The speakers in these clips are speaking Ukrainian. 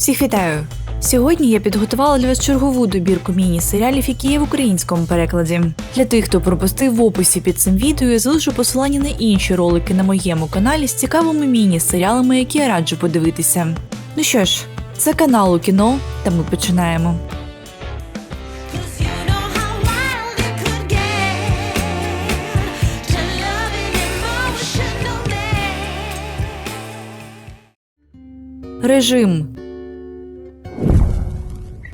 Всіх вітаю! Сьогодні я підготувала для вас чергову добірку міні-серіалів, які є в українському перекладі. Для тих, хто пропустив в описі під цим відео, я залишу посилання на інші ролики на моєму каналі з цікавими міні-серіалами, які я раджу подивитися. Ну що ж, це канал у кіно, та ми починаємо. Cause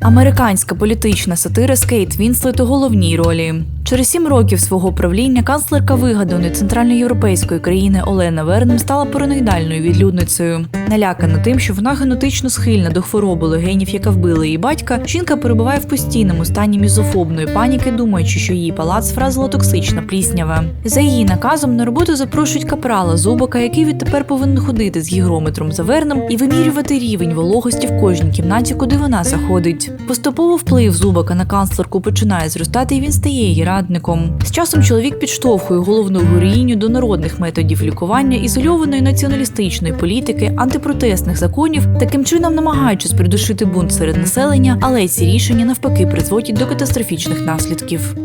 Американська політична сатира з Кейт Вінслет у головній ролі. Через сім років свого правління канцлерка вигаданої центральноєвропейської країни Олена Вернем стала параноїдальною відлюдницею. Налякана тим, що вона генетично схильна до хвороби легенів, яка вбила її батька, жінка перебуває в постійному стані мізофобної паніки, думаючи, що її палац вразила токсична пліснява. За її наказом на роботу запрошують капрала Зубака, який відтепер повинен ходити з гігрометром за верном і вимірювати рівень вологості в кожній кімнаті, куди вона заходить. Поступово вплив Зубака на канцлерку починає зростати, і він стає її радником. З часом чоловік підштовхує головну героїню до народних методів лікування, ізольованої націоналістичної політики, антипротестних законів, таким чином намагаючись придушити бунт серед населення, але ці рішення навпаки призводять до катастрофічних наслідків.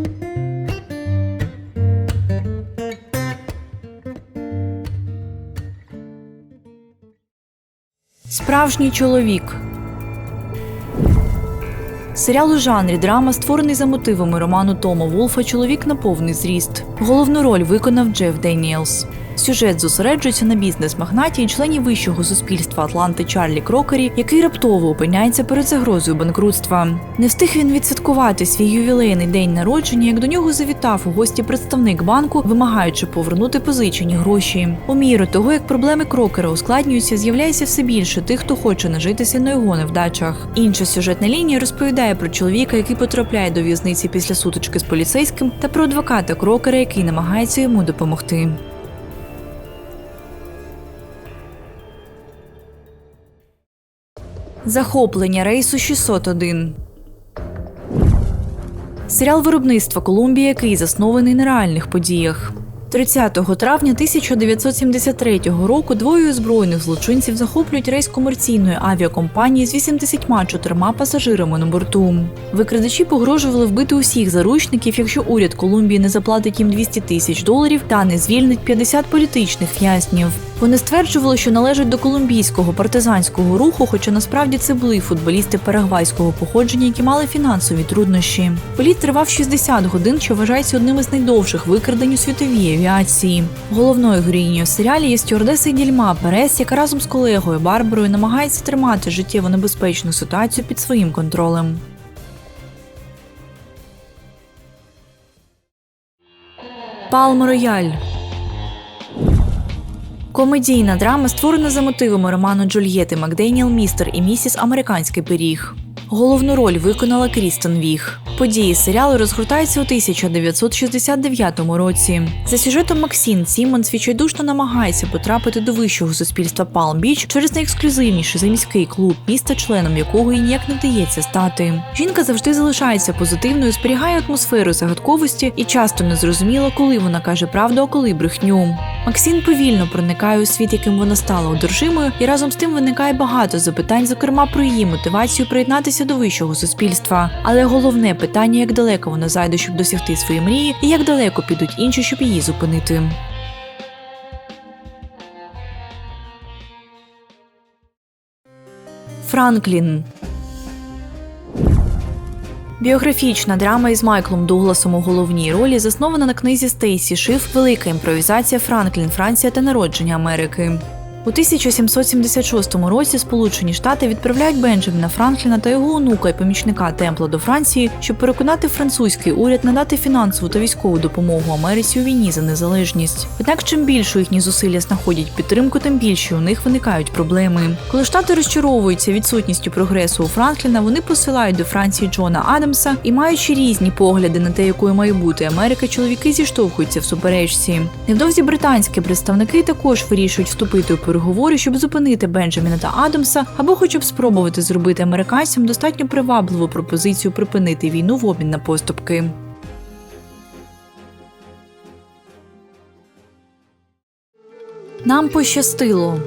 Справжній чоловік. Серіал у жанрі драма, створений за мотивами роману Тома Вулфа Чоловік на повний зріст. Головну роль виконав Джеф Деніелс. Сюжет зосереджується на бізнес-магнаті і члені вищого суспільства Атланти Чарлі Крокері, який раптово опиняється перед загрозою банкрутства. Не встиг він відсвяткувати свій ювілейний день народження, як до нього завітав у гості представник банку, вимагаючи повернути позичені гроші. У міру того, як проблеми крокера ускладнюються, з'являється все більше тих, хто хоче нажитися на його невдачах. Інша сюжетна лінія розповідає про чоловіка, який потрапляє до в'язниці після сутички з поліцейським, та про адвоката крокера, який намагається йому допомогти. Захоплення рейсу 601 Серіал виробництва Колумбія, який заснований на реальних подіях. 30 травня 1973 року двоє збройних злочинців захоплюють рейс комерційної авіакомпанії з 84 пасажирами на борту. Викрадачі погрожували вбити усіх заручників, якщо уряд Колумбії не заплатить їм 200 тисяч доларів та не звільнить 50 політичних в'язнів. Вони стверджували, що належать до колумбійського партизанського руху, хоча насправді це були футболісти парагвайського походження, які мали фінансові труднощі. Політ тривав 60 годин, що вважається одним із найдовших викрадень у світовій авіації. Головною героїнею серіалі є стюардеса Дільма Перес, яка разом з колегою Барбарою намагається тримати життєво небезпечну ситуацію під своїм контролем. Палм Рояль Комедійна драма створена за мотивами роману Джульєти Макденіел Містер і місіс Американський пиріг. Головну роль виконала Крістен Віг. Події серіалу розгортаються у 1969 році. За сюжетом Максін Сімонс відчайдушно намагається потрапити до вищого суспільства Палм Біч через найексклюзивніший заміський клуб міста, членом якого їй ніяк не вдається стати. Жінка завжди залишається позитивною, зберігає атмосферу загадковості і часто не зрозуміла, коли вона каже правду, а коли брехню. Максін повільно проникає у світ, яким вона стала одержимою, і разом з тим виникає багато запитань, зокрема про її мотивацію приєднатися до вищого суспільства. Але головне питання, як далеко вона зайде, щоб досягти своєї мрії, і як далеко підуть інші, щоб її зупинити. Франклін Біографічна драма із Майклом Дугласом у головній ролі заснована на книзі Стейсі Шиф Велика імпровізація Франклін, Франція та народження Америки. У 1776 році Сполучені Штати відправляють Бенджаміна Франкліна та його онука і помічника Темпла до Франції, щоб переконати французький уряд надати фінансову та військову допомогу Америці у війні за незалежність. Однак, чим більше їхні зусилля знаходять підтримку, тим більше у них виникають проблеми. Коли штати розчаровуються відсутністю прогресу у Франкліна, вони посилають до Франції Джона Адамса і, маючи різні погляди на те, якою має бути Америка, чоловіки зіштовхуються в суперечці. Невдовзі британські представники також вирішують вступити у переговори, щоб зупинити Бенджаміна та Адамса, або хоча б спробувати зробити американцям достатньо привабливу пропозицію припинити війну в обмін на поступки. Нам пощастило.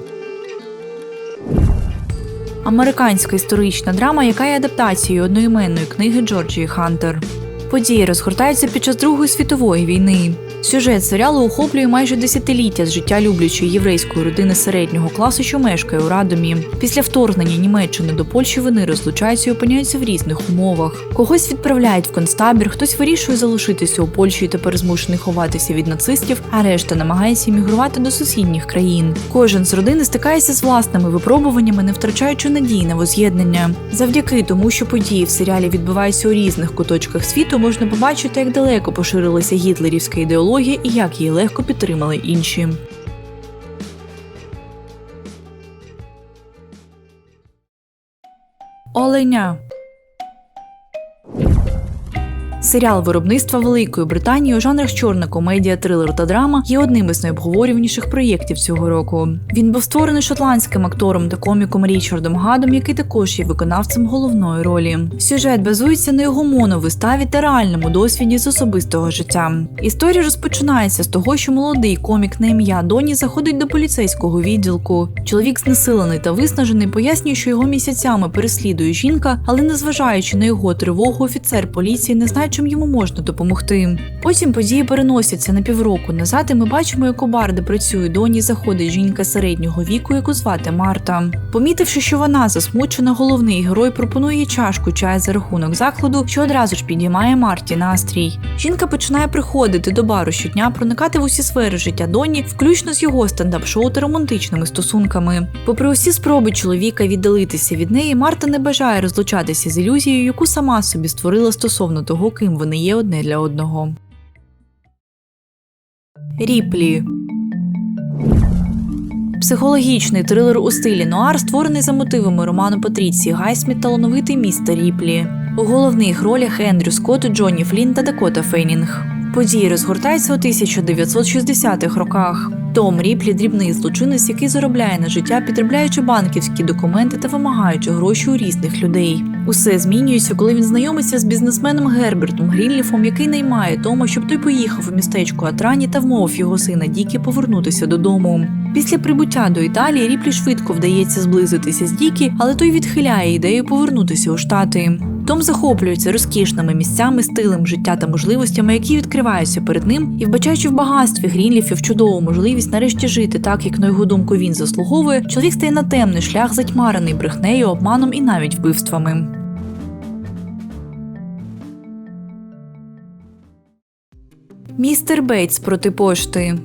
американська історична драма, яка є адаптацією одноіменної книги Джорджії Хантер. Події розгортаються під час Другої світової війни. Сюжет серіалу охоплює майже десятиліття з життя люблячої єврейської родини середнього класу, що мешкає у Радомі. Після вторгнення Німеччини до Польщі вони розлучаються і опиняються в різних умовах. Когось відправляють в концтабір, хтось вирішує залишитися у Польщі і тепер змушений ховатися від нацистів, а решта намагається іммігрувати до сусідніх країн. Кожен з родини стикається з власними випробуваннями, не втрачаючи надії на воз'єднання. Завдяки тому, що події в серіалі відбуваються у різних куточках світу, можна побачити, як далеко поширилася гітлерівська ідеологія і як її легко підтримали інші. Оленя. Серіал виробництва Великої Британії у жанрах чорна комедія, трилер та драма є одним із найобговорюваніших проєктів цього року. Він був створений шотландським актором та коміком Річардом Гадом, який також є виконавцем головної ролі. Сюжет базується на його моновиставі та реальному досвіді з особистого життя. Історія розпочинається з того, що молодий комік на ім'я Доні заходить до поліцейського відділку. Чоловік знесилений та виснажений пояснює, що його місяцями переслідує жінка, але незважаючи на його тривогу, офіцер поліції не знає, чим йому можна допомогти. Потім події переносяться на півроку назад, і ми бачимо, як у бар, де працює доні, заходить жінка середнього віку, яку звати Марта. Помітивши, що вона засмучена, головний герой пропонує чашку чаю за рахунок закладу, що одразу ж підіймає Марті настрій. Жінка починає приходити до бару щодня, проникати в усі сфери життя доні, включно з його стендап-шоу та романтичними стосунками. Попри усі спроби чоловіка віддалитися від неї, Марта не бажає розлучатися з ілюзією, яку сама собі створила стосовно того, ким вони є одне для одного. Ріплі Психологічний трилер у стилі нуар, створений за мотивами роману Патріції Гайсміт талановитий містер Ріплі. У головних ролях Ендрю Скотт, Джонні Флін та Дакота Фейнінг. Події розгортаються у 1960-х роках. Том Ріплі дрібний злочинець, який заробляє на життя, підробляючи банківські документи та вимагаючи гроші у різних людей. Усе змінюється, коли він знайомиться з бізнесменом Гербертом Грінліфом, який наймає Тома, щоб той поїхав у містечко Атрані та вмовив його сина Дікі повернутися додому. Після прибуття до Італії Ріплі швидко вдається зблизитися з Дікі, але той відхиляє ідею повернутися у Штати. Том захоплюється розкішними місцями, стилем життя та можливостями, які відкриваються перед ним, і вбачаючи в багатстві Грінліфів чудову можливість нарешті жити так, як на його думку він заслуговує, чоловік стає на темний шлях, затьмарений брехнею, обманом і навіть вбивствами. Містер Бейтс проти пошти.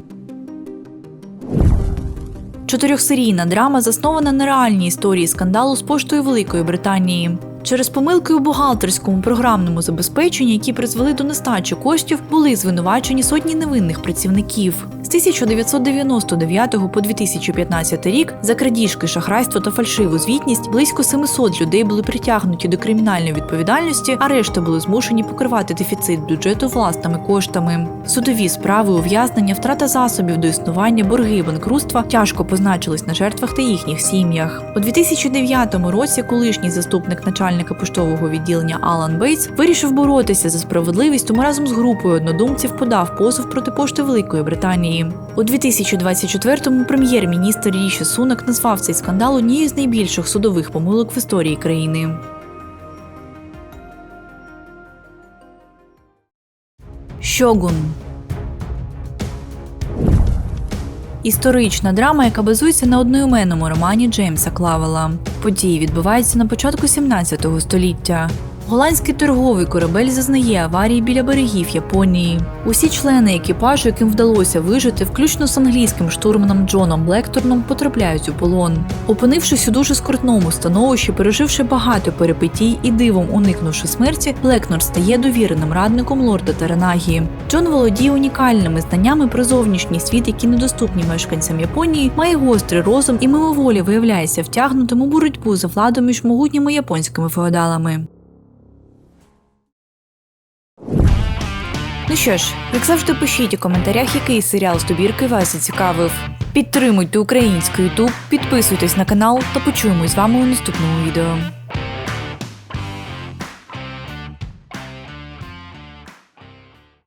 Чотирьохсерійна драма заснована на реальній історії скандалу з поштою Великої Британії. Через помилки у бухгалтерському програмному забезпеченні, які призвели до нестачі коштів, були звинувачені сотні невинних працівників. З 1999 по 2015 рік за крадіжки, шахрайство та фальшиву звітність близько 700 людей були притягнуті до кримінальної відповідальності, а решта були змушені покривати дефіцит бюджету власними коштами. Судові справи, ув'язнення, втрата засобів до існування, борги, банкрутства тяжко позначились на жертвах та їхніх сім'ях. У 2009 році колишній заступник начальника поштового відділення Алан Бейтс вирішив боротися за справедливість, тому разом з групою однодумців подав позов проти пошти Великої Британії. У 2024-му прем'єр-міністр Ріші Сунак назвав цей скандал однією з найбільших судових помилок в історії країни. Щогун Історична драма, яка базується на одноіменному романі Джеймса Клавела. Події відбуваються на початку 17 століття. Голландський торговий корабель зазнає аварії біля берегів Японії. Усі члени екіпажу, яким вдалося вижити, включно з англійським штурманом Джоном Блекторном, потрапляють у полон. Опинившись у дуже скрутному становищі, переживши багато перипетій і дивом уникнувши смерті, Блекнор стає довіреним радником лорда Таранагі. Джон володіє унікальними знаннями про зовнішній світ, які недоступні мешканцям Японії, має гострий розум і мимоволі виявляється втягнутим у боротьбу за владу між могутніми японськими феодалами. Ну що ж, як завжди, пишіть у коментарях, який серіал з добірки вас зацікавив. Підтримуйте український Ютуб, підписуйтесь на канал та почуємось з вами у наступному відео.